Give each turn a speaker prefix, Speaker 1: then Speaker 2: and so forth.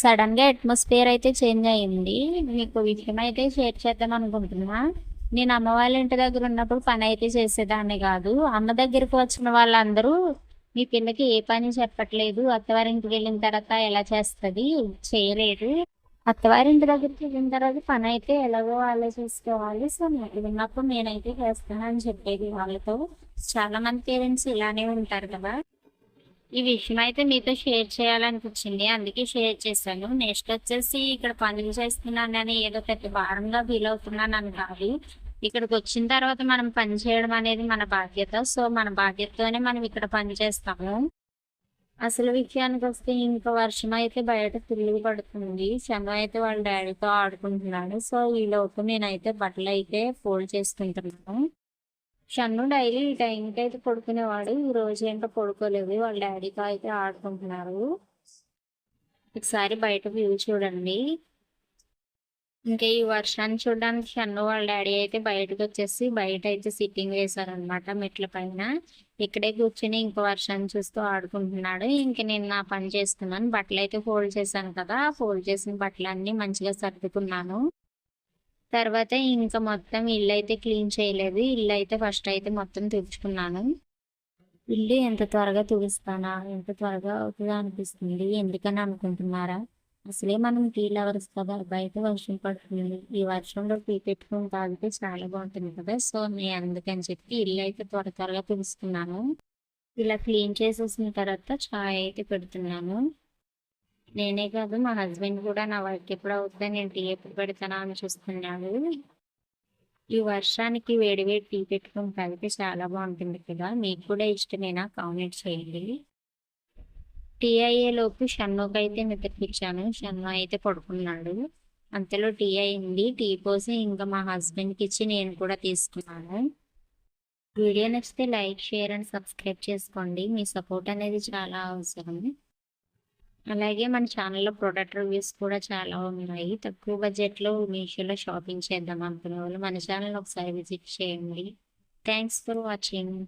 Speaker 1: సడన్గా అట్మాస్ఫియర్ అయితే చేంజ్ అయ్యింది మీకు విషయం అయితే షేర్ చేద్దాం అనుకుంటున్నా. నేను అమ్మ వాళ్ళ ఇంటి దగ్గర ఉన్నప్పుడు పని అయితే చేసేదాన్ని కాదు. అమ్మ దగ్గరికి వచ్చిన వాళ్ళందరూ మీ పిల్లకి ఏ పని చెప్పట్లేదు. అత్తవారింటికి వెళ్ళిన తర్వాత ఎలా చేస్తుంది? చేయలేదు. అత్తవారింటి దగ్గరికి వెళ్ళిన తర్వాత పని అయితే ఎలాగో వాళ్ళే చూసుకోవాలి. సో ఉన్నప్పుడు నేనైతే చేస్తానని అని చెప్పేది వాళ్ళతో. చాలా మంది పేరెంట్స్ ఇలానే ఉంటారు కదా. ఈ విషయం అయితే మీతో షేర్ చేయాలనిపించింది. అందుకే షేర్ చేశాను. నెక్స్ట్ వచ్చేసి ఇక్కడ పనులు చేస్తున్నాను అని ఏదో పెద్ద భారంగా ఫీల్ అవుతున్నాను అని కాదు. ఇక్కడికి వచ్చిన తర్వాత మనం పని చేయడం అనేది మన బాధ్యత. సో మన బాధ్యతతోనే మనం ఇక్కడ పని చేస్తాము. అసలు విషయానికి వస్తే ఇంకా వర్షం అయితే బయట తిరిగి పడుతుంది. శమ అయితే వాళ్ళ డాడీతో ఆడుకుంటున్నాడు సో ఈ లోపు నేనైతే బట్టలు అయితే ఫోల్డ్ చేసుకుంటున్నాను. షన్ను డైలీ ఈ టైంకి అయితే పడుకునేవాడు. ఈ రోజు ఏంటో పడుకోలేదు. వాళ్ళ డాడీతో అయితే ఆడుకుంటున్నారు. ఒకసారి బయట వ్యూ చూడండి. ఇంకా ఈ వర్షాన్ని చూడడానికి షన్ను వాళ్ళ డాడీ అయితే బయటకు వచ్చేసి బయట అయితే సిట్టింగ్ వేశారనమాట మెట్ల పైన. ఇక్కడే కూర్చొని ఇంకో వర్షాన్ని చూస్తూ ఆడుకుంటున్నాడు. ఇంక నేను నా పని చేస్తున్నాను. బట్టలు అయితే ఫోల్డ్ చేశాను కదా. ఫోల్డ్ చేసిన బట్టలన్నీ మంచిగా సర్దుకున్నాను. తర్వాత ఇంకా మొత్తం ఇల్లు అయితే క్లీన్ చేయలేదు. ఇల్లు అయితే ఫస్ట్ అయితే మొత్తం తుడుచుకున్నాను. ఇల్లు ఎంత త్వరగా తుడుస్తానా? ఎంత త్వరగా అవుతుందా అనిపిస్తుంది. ఎందుకని అనుకుంటున్నారా? అసలే మనం టీ లవర్స్ కదా. బయట వర్షం పడుతుంది. ఈ వర్షంలో టీ పెట్టుకుని తాగితే చాలా బాగుంటుంది కదా. సో నేను అందుకని చెప్పి ఇల్లు అయితే త్వర త్వరగా తుడుస్తున్నాను. ఇలా క్లీన్ చేసేసిన తర్వాత చాయ్ అయితే పెడుతున్నాను. నేనే కాదు మా హస్బెండ్ కూడా నా వర్క్ ఎప్పుడు అవుతుందని నేను టీ ఎప్పుడు పెడతానా అని చూస్తున్నాడు. ఈ వర్షానికి వేడి వేడి టీ పెట్టుకుని తాగితే చాలా బాగుంటుంది కదా మీకు కూడా ఇష్టమేనా? కామెంట్ చేయండి. టీ అయ్యేలోపు షన్నుకి అయితే నిద్రపించాను షన్ను అయితే పడుకున్నాడు. అంతలో టీ అయింది. టీ పోసి ఇంకా మా హస్బెండ్కి ఇచ్చి నేను కూడా తీసుకున్నాను. వీడియో నచ్చితే లైక్ షేర్ అండ్ సబ్స్క్రైబ్ చేసుకోండి. మీ సపోర్ట్ అనేది చాలా అవసరం. అలాగే మన ఛానల్లో ప్రొడక్ట్ రివ్యూస్ కూడా చాలా ఉన్నాయి. తక్కువ బడ్జెట్లో మీషోలో షాపింగ్ చేద్దాం అనుకునే వాళ్ళు మన ఛానల్ ఒకసారి విజిట్ చేయండి. Thanks for watching.